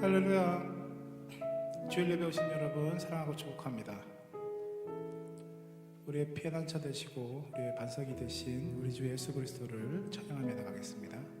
할렐루야. 주일 예배 오신 여러분 사랑하고 축복합니다. 우리의 피해 단차 되시고 우리의 반석이 되신 우리 주 예수 그리스도를 찬양하며 나가겠습니다.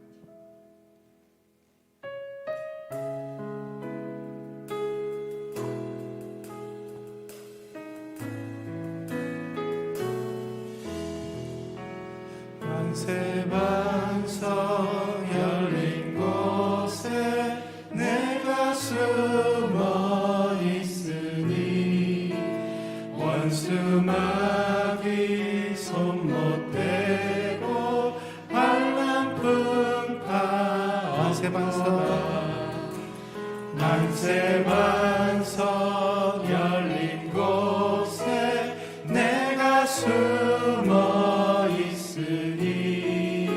세만 선 열린 곳에 내가 숨어 있니?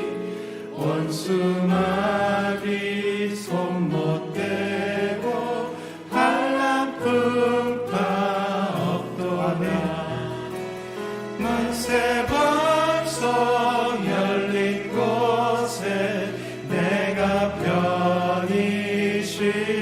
원수막이 손못 대고 한란풍파 없도하네 만세반 열린 곳에 내가 편히 쉬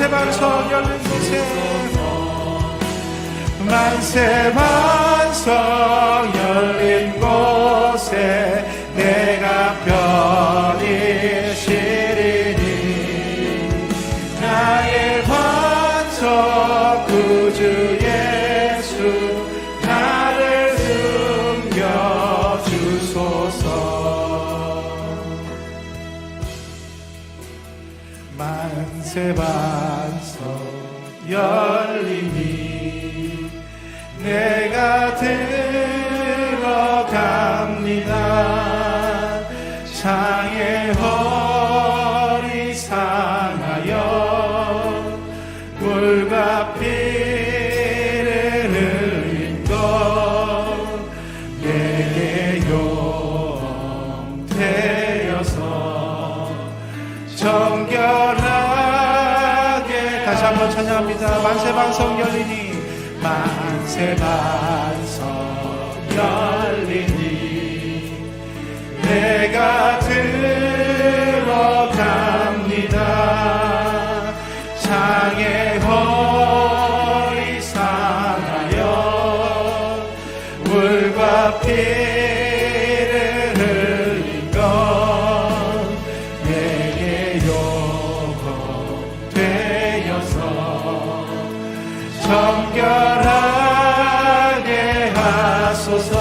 만세 반석 열린 기세 만세 반석 열린 만세 반성 열리니 만세 반성 열리니 정결하게 하소서.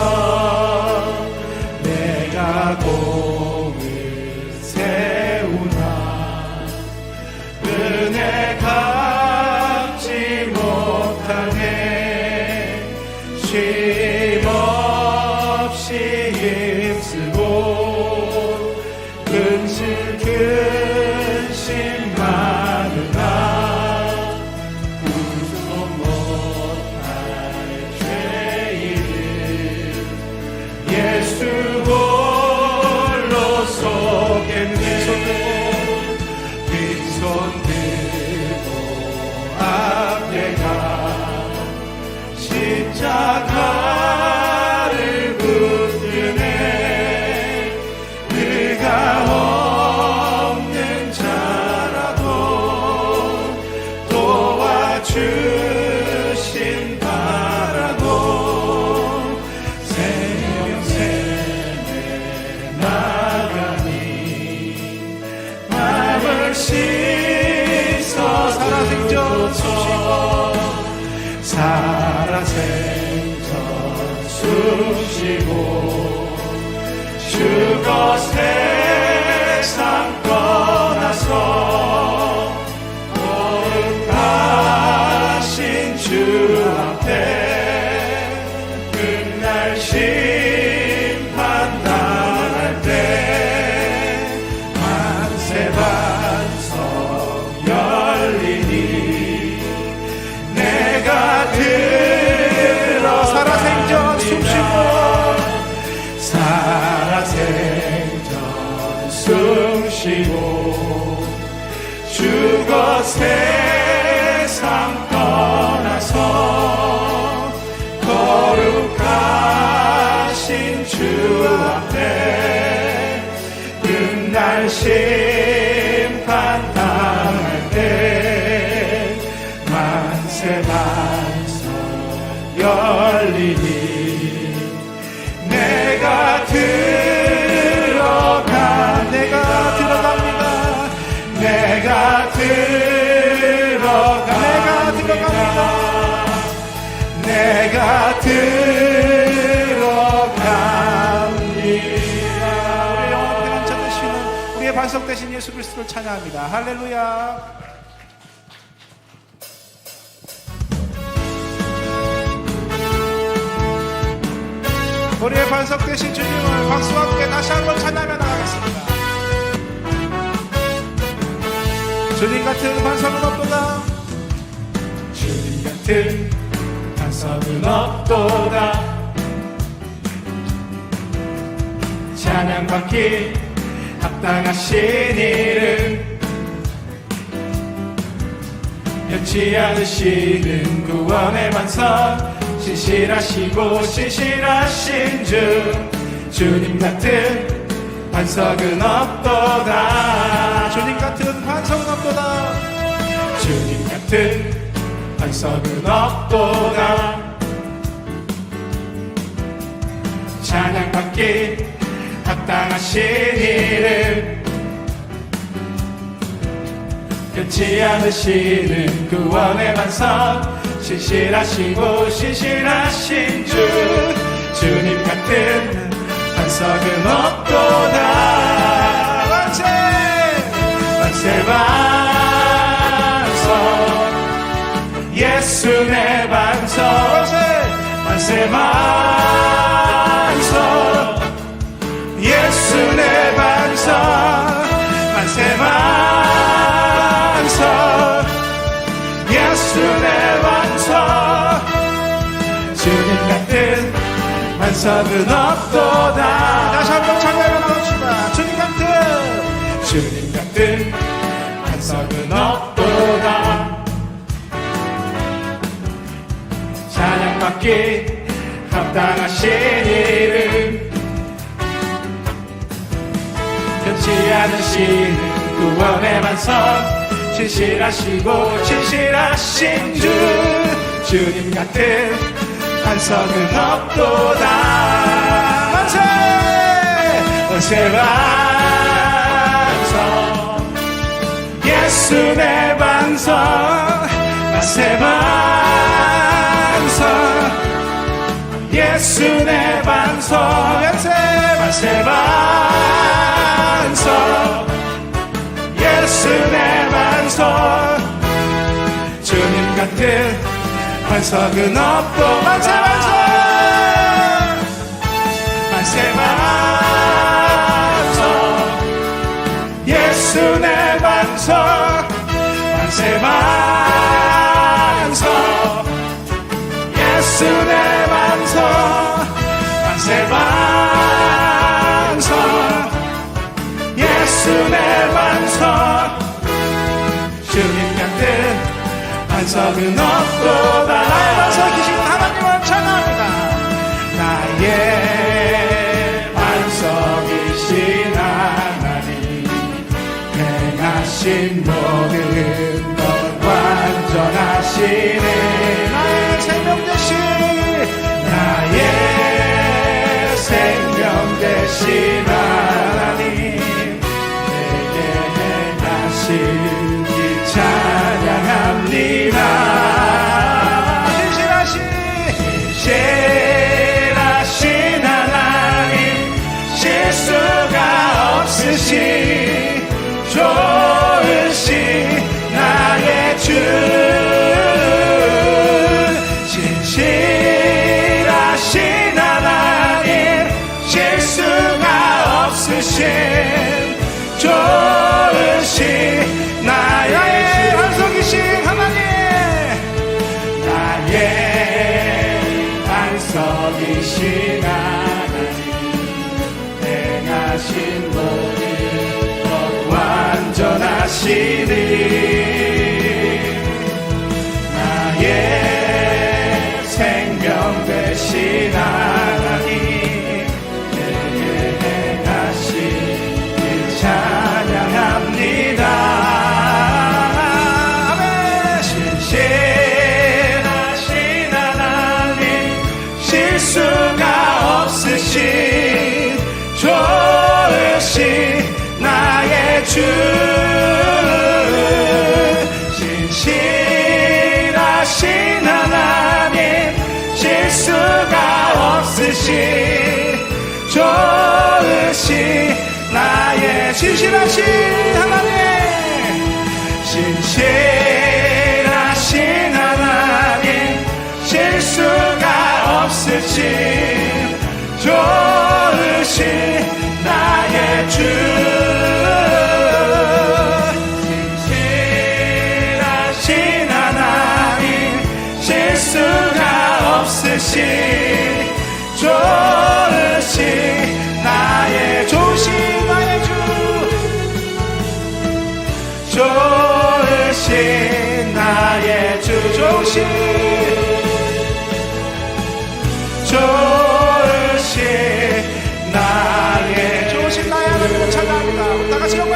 생전 숨쉬고 죽어 세상 숨쉬고 죽어 세상 떠나서 거룩하신 주 앞에 끝날 심 예수 그리스도를 찬양합니다. 할렐루야. 우리의 반석 되신 주님을 박수와 함께 다시 한번 찬양하며 나가겠습니다. 주님 같은 반석은 없도다. 주님 같은 반석은 없도다 찬양받기 합당하신 이름 변치 않으시는 구원의 반석 신실하시고 신실하신 주 주님 같은 반석은 없도다. 주님 같은 반석은 없도다. 주님 같은 반석은 없도다. 찬양받기 합당하신 이름 변치 않으시는 구원의 반석 신실하시고 신실하신 주 주님 같은 반석은 없도다. 만세! 만세 반석. 예수 내 반석. 만세 반석 만세 반석 예수 내 반석 주님 같은 반석은 없도다. 다시 한번 찬양을 나눕시다. 주님 같은. 주님 같은 반석은 없도다. 찬양받기 합당하신 이름 변치 않으시는 구원의 반석 진실하시고 진실하신 주 주님 같은 반석은 없도다. 만세! 만세 반석. 예수 내 반석. 만세 반석. 예수 내 반석. 만세 만세 반석 용사 주님 같은 반석은 없고 만세 만세 만세 만석 예수 내 반석. 만세 만석 예수 내 반석은 없도다 나의 반석이신 하나님을 찬양합니다. 나의 반석이신 하나님 행하신 모든 하나님 행하신 모든 것 완전하시니 신실하신 하나님 실수가 없으신 좋으신 나의 진실하신 하나님.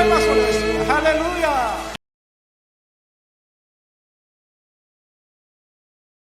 Hallelujah.